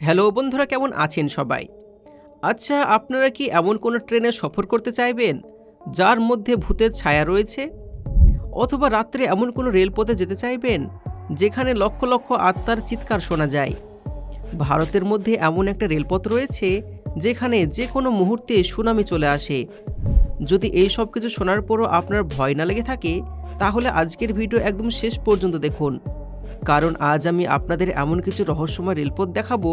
Hello, বন্ধুরা কেমন আছেন সবাই? আচ্ছা আপনারা কি এমন কোনো ট্রেনে সফর করতে চাইবেন, যার মধ্যে ভূতের ছায়া রয়েছে? অথবা রাত্রে এমন কোনো রেলপথে যেতে চাইবেন, যেখানে লক্ষ লক্ষ আত্মার চিৎকার শোনা যায়? ভারতের মধ্যে এমন একটা রেলপথ রয়েছে, যেখানে যে কোনো মুহূর্তে সুনামি চলে আসে। যদি এই সব কিছু শোনার পরও আপনার ভয় না লেগে থাকে, তাহলে আজকের ভিডিও একদম শেষ পর্যন্ত দেখুন। কারণ আজ আমি আপনাদের এমন কিছু রহস্যময় রেলপথ দেখাবো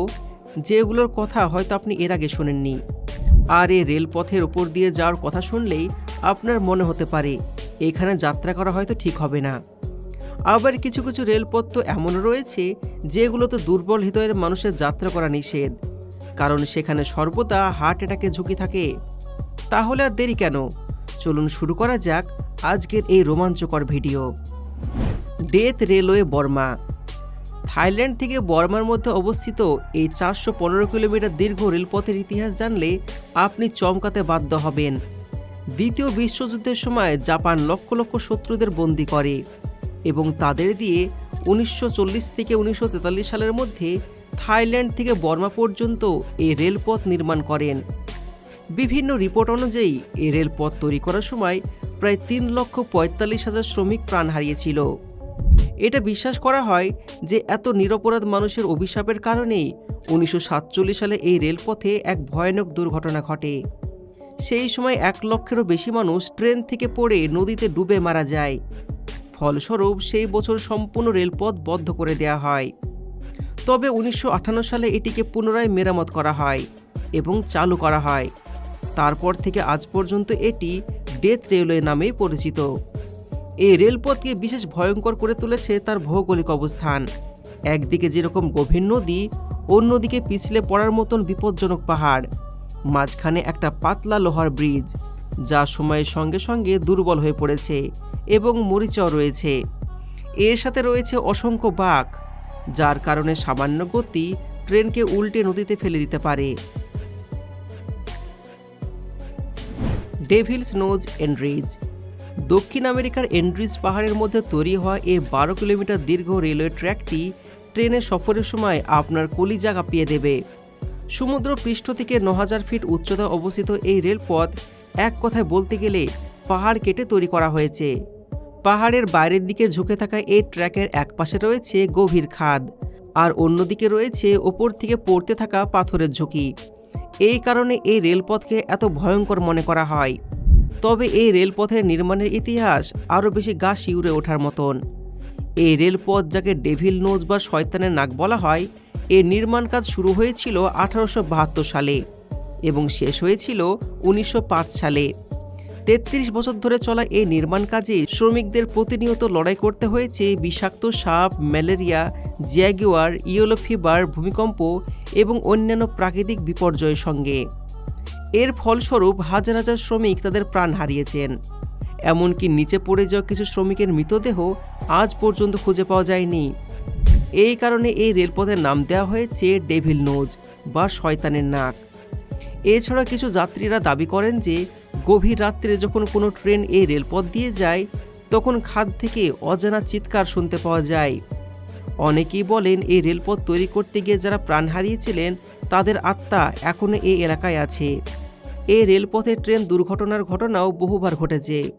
যেগুলোর কথা হয়তো আপনি এর আগে শোনেননি। আর এই রেলপথের ওপর দিয়ে যাওয়ার কথা শুনলেই আপনার মনে হতে পারে, এখানে যাত্রা করা হয়তো ঠিক হবে না। আবার কিছু কিছু রেলপথ তো এমনও রয়েছে যেগুলোতে দুর্বল হৃদয়ের মানুষের যাত্রা করা নিষেধ। কারণ সেখানে সর্বদা হার্ট অ্যাটাকে ঝুঁকি থাকে। তাহলে আর দেরি কেন? চলুন শুরু করা যাক আজকের এই রোমাঞ্চকর video. Death railway Burma. Thailand থেকে বর্মার মধ্যে অবস্থিত এই চারশো পনেরো কিলোমিটার দীর্ঘ রেলপথের ইতিহাস জানলে আপনি চমকাতে বাধ্য হবেন। দ্বিতীয় বিশ্বযুদ্ধের সময় জাপান লক্ষ লক্ষ শত্রুদের বন্দি করে এবং তাদের দিয়ে উনিশশো চল্লিশ থেকে উনিশশো তেতাল্লিশ সালের মধ্যে থাইল্যান্ড থেকে বর্মা পর্যন্ত এই রেলপথ নির্মাণ করেন। বিভিন্ন রিপোর্ট অনুযায়ী এই রেলপথ তৈরি করার সময় প্রায় তিন লক্ষ পঁয়তাল্লিশ হাজার শ্রমিক প্রাণ হারিয়েছিল। এটা বিশ্বাস করা হয় যে এত নিরপরাধ মানুষের অভিশাপের কারণেই উনিশশো সাতচল্লিশ সালে এই রেলপথে এক ভয়ানক দুর্ঘটনা ঘটে। সেই সময় এক লক্ষেরও বেশি মানুষ ট্রেন থেকে পড়ে নদীতে ডুবে মারা যায়। ফলস্বরূপ সেই বছর সম্পূর্ণ রেলপথ বন্ধ করে দেওয়া হয়। তবে উনিশশো আটান্ন সালে এটিকে পুনরায় মেরামত করা হয় এবং চালু করা হয়। তারপর থেকে আজ পর্যন্ত এটি ডেথ রেলওয়ে নামেই পরিচিত। এই রেলপথকে বিশেষ ভয়ঙ্কর করে তুলেছে তার ভৌগোলিক অবস্থান। একদিকে যেরকম গভীর নদী, অন্যদিকে পিছলে পড়ার মতন বিপজ্জনক পাহাড়। মাঝখানে একটা পাতলা লোহার ব্রিজ, যা সময়ের সঙ্গে সঙ্গে দুর্বল হয়ে পড়েছে এবং মরিচাও রয়েছে। এর সাথে রয়েছে অসংখ্য বাঘ, যার কারণে সামান্য গতি ট্রেনকে উল্টে নদীতে ফেলে দিতে পারে। ডেভিলস নোজ এন্ড্রিজ দক্ষিণ আমেরিকার এন্ড্রিজ পাহাড়ের মধ্যে তৈরি হওয়া এই বারো কিলোমিটার দীর্ঘ রেলওয়ে ট্র্যাকটি ট্রেনে সফরের সময় আপনার কলিজা কাঁপিয়ে দেবে। সমুদ্র পৃষ্ঠ থেকে ন হাজার ফিট উচ্চতায় অবস্থিত এই রেলপথ এক কথায় বলতে গেলে পাহাড় কেটে তৈরি করা হয়েছে। পাহাড়ের বাইরের দিকে ঝুঁকে থাকা এই ট্র্যাকের এক পাশে রয়েছে গভীর খাদ, আর অন্যদিকে রয়েছে ওপর থেকে পড়তে থাকা পাথরের ঝুঁকি। এই কারণে এই রেলপথকে এত ভয়ঙ্কর মনে করা হয়। তবে এই রেলপথের নির্মাণের ইতিহাস আরও বেশি গা শিউরে ওঠার মতন। এই রেলপথ যাকে ডেভিল নোজ বা শয়তানের নাক বলা হয়, এর নির্মাণ কাজ শুরু হয়েছিল আঠারোশো বাহাত্তর সালে এবং শেষ হয়েছিল উনিশশো পাঁচ সালে। তেত্রিশ বছর ধরে চলা এই নির্মাণ কাজে শ্রমিকদের প্রতিনিয়ত লড়াই করতে হয়েছে বিষাক্ত সাপ, ম্যালেরিয়া, জ্যাগুয়ার ইয়েলো ফিভার ভূমিকম্প এবং অন্যান্য প্রাকৃতিক বিপর্যয়ের সঙ্গে। এর ফলস্বরূপ হাজার হাজার শ্রমিক তাদের প্রাণ হারিয়েছেন। এমনকি নিচে পড়ে যাওয়া কিছু শ্রমিকের মৃতদেহ আজ পর্যন্ত খুঁজে পাওয়া যায়নি। এই কারণে এই রেলপথের নাম দেওয়া হয়েছে ডেভিল নোজ বা শয়তানের নাক। এছাড়া কিছু যাত্রীরা দাবি করেন যে, গভীর রাত্রে যখন কোনো ট্রেন এই রেলপথ দিয়ে যায়, তখন খাদ থেকে অজানা চিৎকার শুনতে পাওয়া যায়। অনেকেই বলেন, এই রেলপথ তৈরি করতে গিয়ে যারা প্রাণ হারিয়েছিলেন, তাদের আত্মা এখনও এই এলাকায় আছে। এই রেলপথে ট্রেন দুর্ঘটনার ঘটনাও বহুবার ঘটেছে।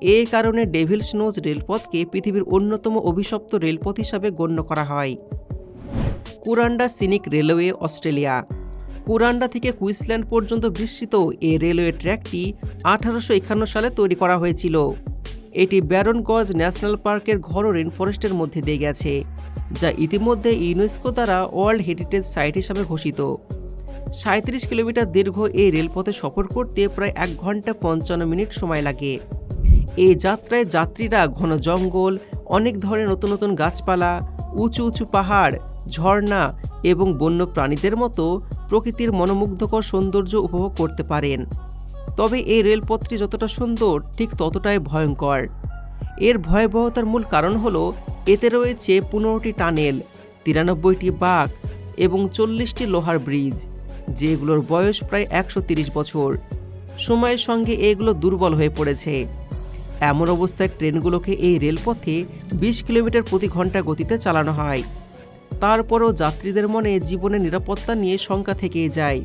এই কারণে ডেভিলস নোজ রেলপথকে পৃথিবীর অন্যতম অভিশপ্ত রেলপথ হিসাবে গণ্য করা হয়। Kuranda scenic railway Australia. Kuranda থেকে কুইন্সল্যান্ড পর্যন্ত বিস্তৃত এই রেলওয়ে ট্র্যাকটি আঠারোশো একান্ন সালে তৈরি করা হয়েছিল। এটি ব্যারনগঞ্জ ন্যাশনাল পার্কের ঘন রেনফরেস্টের মধ্যে দিয়ে গেছে, যা ইতিমধ্যে ইউনেস্কো দ্বারা ওয়ার্ল্ড হেরিটেজ সাইট হিসাবে ঘোষিত। সাঁত্রিশ কিলোমিটার দীর্ঘ এই রেলপথে সফর করতে প্রায় এক ঘণ্টা পঞ্চান্ন মিনিট সময় লাগে। এই যাত্রায় যাত্রীরা ঘন জঙ্গল, অনেক ধরনের নতুন নতুন গাছপালা, উঁচু উঁচু পাহাড়, ঝর্ণা এবং বন্য প্রাণীদের মতো প্রকৃতির মনোমুগ্ধকর সৌন্দর্য উপভোগ করতে পারেন। তবে এই রেলপথটি যতটা সুন্দর, ঠিক ততটাই ভয়ঙ্কর। এর ভয়াবহতার মূল কারণ হল, এতে রয়েছে পনেরোটি টানেল, তিরানব্বইটি বাঘ এবং চল্লিশটি লোহার ব্রিজ। যেগুলোর বয়স প্রায় একশো বছর। সময়ের সঙ্গে এগুলো দুর্বল হয়ে পড়েছে। এমন অবস্থায় ট্রেনগুলোকে এই রেলপথে বিশ কিলোমিটার প্রতি ঘণ্টা গতিতে চালানো হয়। তারপরও যাত্রীদের মনে জীবনের নিরাপত্তা নিয়ে শঙ্কা থেকেই যায়।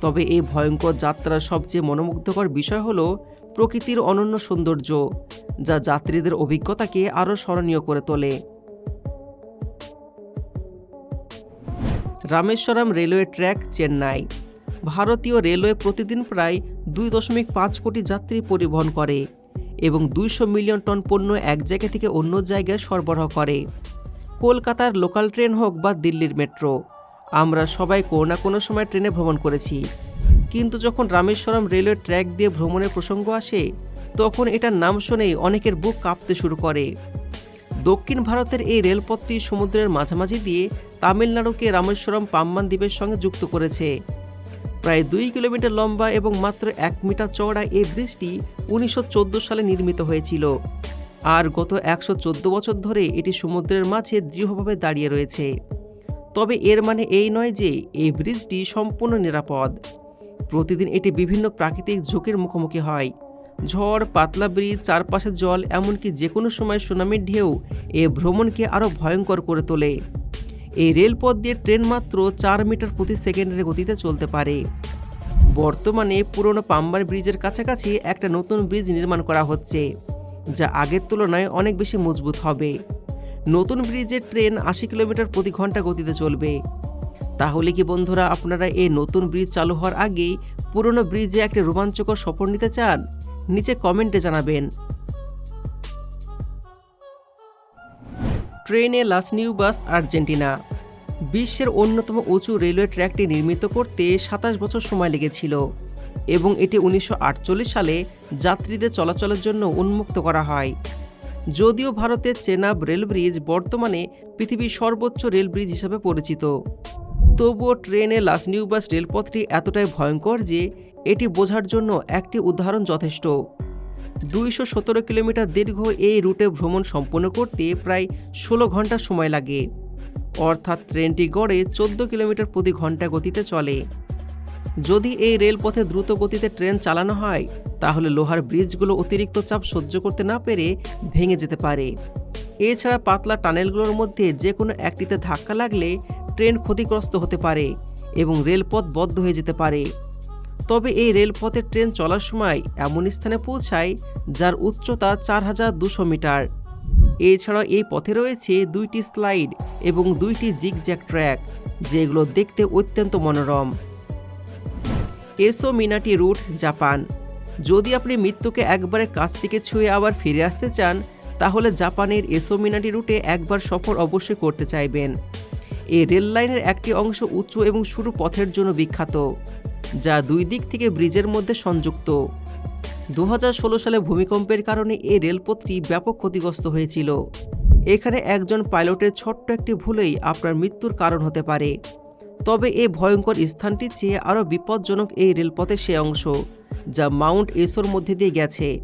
তবে এই ভয়ঙ্কর যাত্রার সবচেয়ে মনোমুগ্ধকর বিষয় হলো প্রকৃতির অনন্য সৌন্দর্য, যা যাত্রীদের অভিজ্ঞতাকে আরও স্মরণীয় করে তোলে। Rameswaram railway track, Chennai. ভারতীয় রেলওয়ে প্রতিদিন প্রায় দুই দশমিক পাঁচ কোটি যাত্রী পরিবহন করে এবং দুইশো মিলিয়ন টন পণ্য এক জায়গা থেকে অন্য জায়গায় সরবরাহ করে। কলকাতার লোকাল ট্রেন হোক বা দিল্লির মেট্রো, আমরা সবাই কোনো না কোনো সময় ট্রেনে ভ্রমণ করেছি। কিন্তু যখন রামেশ্বরম রেলওয়ে ট্র্যাক দিয়ে ভ্রমণের প্রসঙ্গ আসে, তখন এটার নাম শুনেই অনেকের বুক কাঁপতে শুরু করে। দক্ষিণ ভারতের এই রেলপথটি সমুদ্রের মাঝামাঝি দিয়ে তামিলনাড়ুকে রামেশ্বরম পাম্বান দ্বীপের সঙ্গে যুক্ত করেছে। প্রায় দুই কিলোমিটার লম্বা এবং মাত্র এক মিটার চওড়া এই ব্রিজটি উনিশশো চোদ্দ সালে নির্মিত হয়েছিল। আর গত একশো চোদ্দ বছর ধরে এটি সমুদ্রের মাঝে দৃঢ়ভাবে দাঁড়িয়ে রয়েছে। তবে এর মানে এই নয় যে এই ব্রিজটি সম্পূর্ণ নিরাপদ। প্রতিদিন এটি বিভিন্ন প্রাকৃতিক ঝুঁকির মুখোমুখি হয়। ঝড়, পাতলা ব্রিজ চারপাশে জল, এমনকি যে কোনো সময় সুনামির ঢেউ, এ ভ্রমণকে আরও ভয়ঙ্কর করে তোলে। এই রেলপথ দিয়ে ট্রেন মাত্র চার মিটার প্রতি সেকেন্ডের গতিতে চলতে পারে। বর্তমানে পুরনো পাম্বার ব্রিজের কাছাকাছি একটা নতুন ব্রিজ নির্মাণ করা হচ্ছে, যা আগের তুলনায় অনেক বেশি মজবুত হবে। নতুন ব্রিজের ট্রেন আশি কিলোমিটার প্রতি ঘণ্টা গতিতে চলবে। তাহলে কি বন্ধুরা আপনারা এই নতুন ব্রিজ চালু হওয়ার আগেই পুরনো ব্রিজে একটা রোমাঞ্চকর সফর নিতে চান? নিচে কমেন্টে জানাবেন। ট্রেনে লাস নিউ বাস, আর্জেন্টিনা। বিশ্বের অন্যতম উঁচু রেলওয়ে ট্র্যাকটি নির্মিত করতে সাতাশ বছর সময় লেগেছিল এবং এটি উনিশশো আটচল্লিশ সালে যাত্রীদের চলাচলের জন্য উন্মুক্ত করা হয়। যদিও ভারতের চেনাব রেল ব্রিজ বর্তমানে পৃথিবীর সর্বোচ্চ রেল ব্রিজ হিসাবে পরিচিত। তবুও ট্রেনে লাস নিউ বাস রেলপথটি এতটাই ভয়ঙ্কর যে এটি বোঝার জন্য একটি উদাহরণ যথেষ্ট। দুইশো সতেরো কিলোমিটার দীর্ঘ এই রুটে ভ্রমণ সম্পন্ন করতে প্রায় ষোলো ঘণ্টা সময় লাগে। অর্থাৎ ট্রেনটি গড়ে চোদ্দ কিলোমিটার প্রতি ঘণ্টা গতিতে চলে। যদি এই রেলপথে দ্রুত গতিতে ট্রেন চালানো হয়, তাহলে লোহার ব্রিজগুলো অতিরিক্ত চাপ সহ্য করতে না পেরে ভেঙে যেতে পারে। এছাড়া পাতলা টানেলগুলোর মধ্যে যে কোনো একটিতে ধাক্কা লাগলে ট্রেন ক্ষতিগ্রস্ত হতে পারে এবং রেলপথ বদ্ধ হয়ে যেতে পারে। তবে এই রেলপথে ট্রেন চলার সময় এমন স্থানে পৌঁছায় যার উচ্চতা চার হাজার দুশো মিটার। এছাড়াও এই পথে রয়েছে দুইটি স্লাইড এবং দুইটি জিগজ্যাক ট্র্যাক, যেগুলো দেখতে অত্যন্ত মনোরম। এসো মিনাটি রুট, জাপান। যদি আপনি মৃত্যুকে একবারে কাছ থেকে ছুঁয়ে আবার ফিরে আসতে চান, তাহলে জাপানের এসো মিনাটি রুটে একবার সফর অবশ্যই করতে চাইবেন। এই রেল লাইনের একটি অংশ উঁচু এবং সরু পথের জন্য বিখ্যাত। যা দুই দিক থেকে ব্রিজের মধ্যে সংযুক্ত। দু হাজার ষোলো সালে ভূমিকম্পের কারণে এই রেলপথটি ব্যাপক ক্ষতিগ্রস্ত হয়েছিল। এখানে একজন পাইলটের ছোট্ট একটি ভুলেই আপনার মৃত্যুর কারণ হতে পারে। তবে এই ভয়ঙ্কর স্থানটির চেয়ে আরও বিপজ্জনক এই রেলপথের সে অংশ, যা মাউন্ট এসোর মধ্যে দিয়ে গেছে।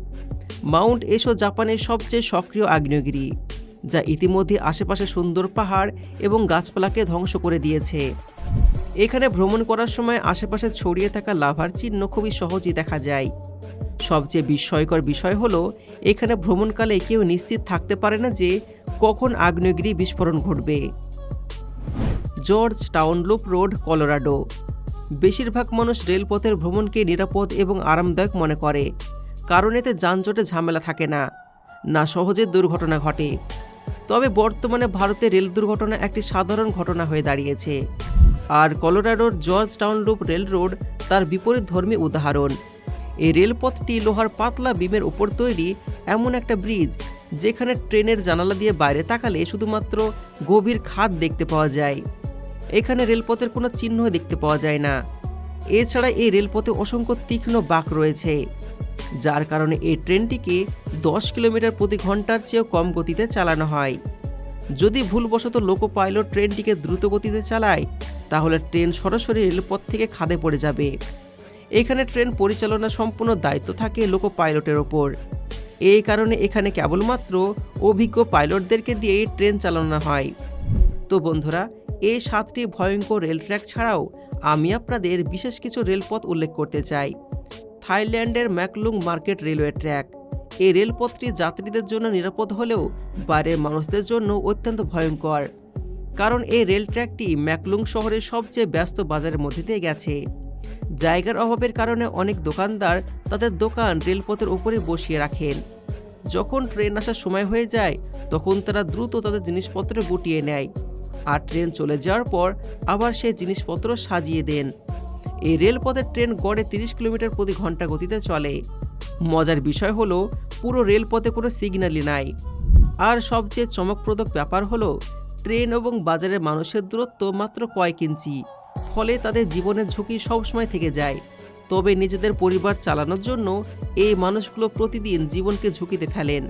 মাউন্ট এসো জাপানের সবচেয়ে সক্রিয় আগ্নেয়গিরি, যা ইতিমধ্যে আশেপাশে সুন্দর পাহাড় এবং গাছপালাকে ধ্বংস করে দিয়েছে। এখানে ভ্রমণ করার সময় আশেপাশে ছড়িয়ে থাকা লাভার চিহ্ন খুবই সহজেই দেখা যায়। সবচেয়ে বিস্ময়কর বিষয় হলো, এখানে ভ্রমণকালে কেউ নিশ্চিত থাকতে পারে না যে কখন আগ্নেয়গিরি বিস্ফোরণ ঘটবে। Georgetown loop road, Colorado. বেশিরভাগ মানুষ রেলপথের ভ্রমণকে নিরাপদ এবং আরামদায়ক মনে করে। কারণ এতে যানজটে ঝামেলা থাকে না। না সহজে দুর্ঘটনা ঘটে। তবে বর্তমানে ভারতে রেল দুর্ঘটনা একটি সাধারণ ঘটনা হয়ে দাঁড়িয়েছে। আর কলোরাডোর Georgetown loop railroad তার বিপরীত ধর্মী উদাহরণ। এই রেলপথটি লোহার পাতলা বিমের ওপর তৈরি এমন একটা ব্রিজ যেখানে ট্রেনের জানালা দিয়ে বাইরে তাকালে শুধুমাত্র গভীর খাদ দেখতে পাওয়া যায়। এখানে রেলপথের কোনো চিহ্ন দেখতে পাওয়া যায় না। এছাড়া এই রেলপথে অসংখ্য তীক্ষ্ণ বাঁক রয়েছে, যার কারণে এই ট্রেনটিকে দশ কিলোমিটার প্রতি ঘণ্টার চেয়েও কম গতিতে চালানো হয়। যদি ভুলবশত লোকো পাইলট ট্রেনটিকে দ্রুত গতিতে চালায় তাহলে ট্রেন সরাসরি রেলপথ থেকে খাদে পড়ে যাবে। এখানে ট্রেন পরিচালনা সম্পূর্ণ দায়িত্ব থাকে লোকো পাইলটের ওপর। এই কারণে এখানে কেবলমাত্র অভিজ্ঞ পাইলটদেরকে দিয়েই ট্রেন চালানো হয়। তো বন্ধুরা, এই সাতটি ভয়ঙ্কর রেল ট্র্যাক ছাড়াও আমি আপনাদের বিশেষ কিছু রেলপথ উল্লেখ করতে চাই। থাইল্যান্ডের ম্যাকলুং মার্কেট রেলওয়ে ট্র্যাক। এই রেলপথটি যাত্রীদের জন্য নিরাপদ হলেও বাইরের মানুষদের জন্য অত্যন্ত ভয়ঙ্কর। কারণ এই রেল ট্র্যাকটি ম্যাকলুং শহরের সবচেয়ে ব্যস্ত বাজারের মধ্যে দিয়ে গেছে। জায়গার অভাবের কারণে অনেক দোকানদার তাদের দোকান রেলপথের উপরে বসিয়ে রাখেন। যখন ট্রেন আসার সময় হয়ে যায়, তখন তারা দ্রুত তাদের জিনিসপত্র গুটিয়ে নেয়। আর ট্রেন চলে যাওয়ার পর আবার সে জিনিসপত্র সাজিয়ে দেন। এই রেলপথের ট্রেন গড়ে তিরিশ কিলোমিটার প্রতি ঘণ্টা গতিতে চলে। মজার বিষয় হলো, পুরো রেলপথে কোনো সিগন্যালই নাই। আর সবচেয়ে চমকপ্রদক ব্যাপার হলো ট্রেন এবং বাজারের মানুষের দূরত্ব মাত্র কয়েক ইঞ্চি। ফলে তাদের জীবনের ঝুঁকি সবসময় থেকে যায়। তবে নিজেদের পরিবার চালানোর জন্য এই মানুষগুলো প্রতিদিন জীবনকে ঝুঁকিতে ফেলেন।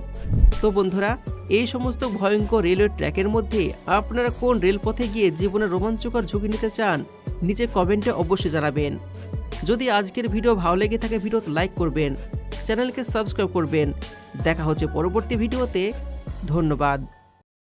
তো বন্ধুরা, এই সমস্ত ভয়ঙ্কর রেলওয়ে ট্র্যাকের মধ্যে আপনারা কোন রেলপথে গিয়ে জীবনের রোমাঞ্চকর ঝুঁকি নিতে চান, নিচে কমেন্টে অবশ্যই জানাবেন। যদি আজকের ভিডিও ভালো লেগে থাকে, ভিডিওতে লাইক করবেন, চ্যানেলকে সাবস্ক্রাইব করবেন। দেখা হচ্ছে পরবর্তী ভিডিওতে। ধন্যবাদ।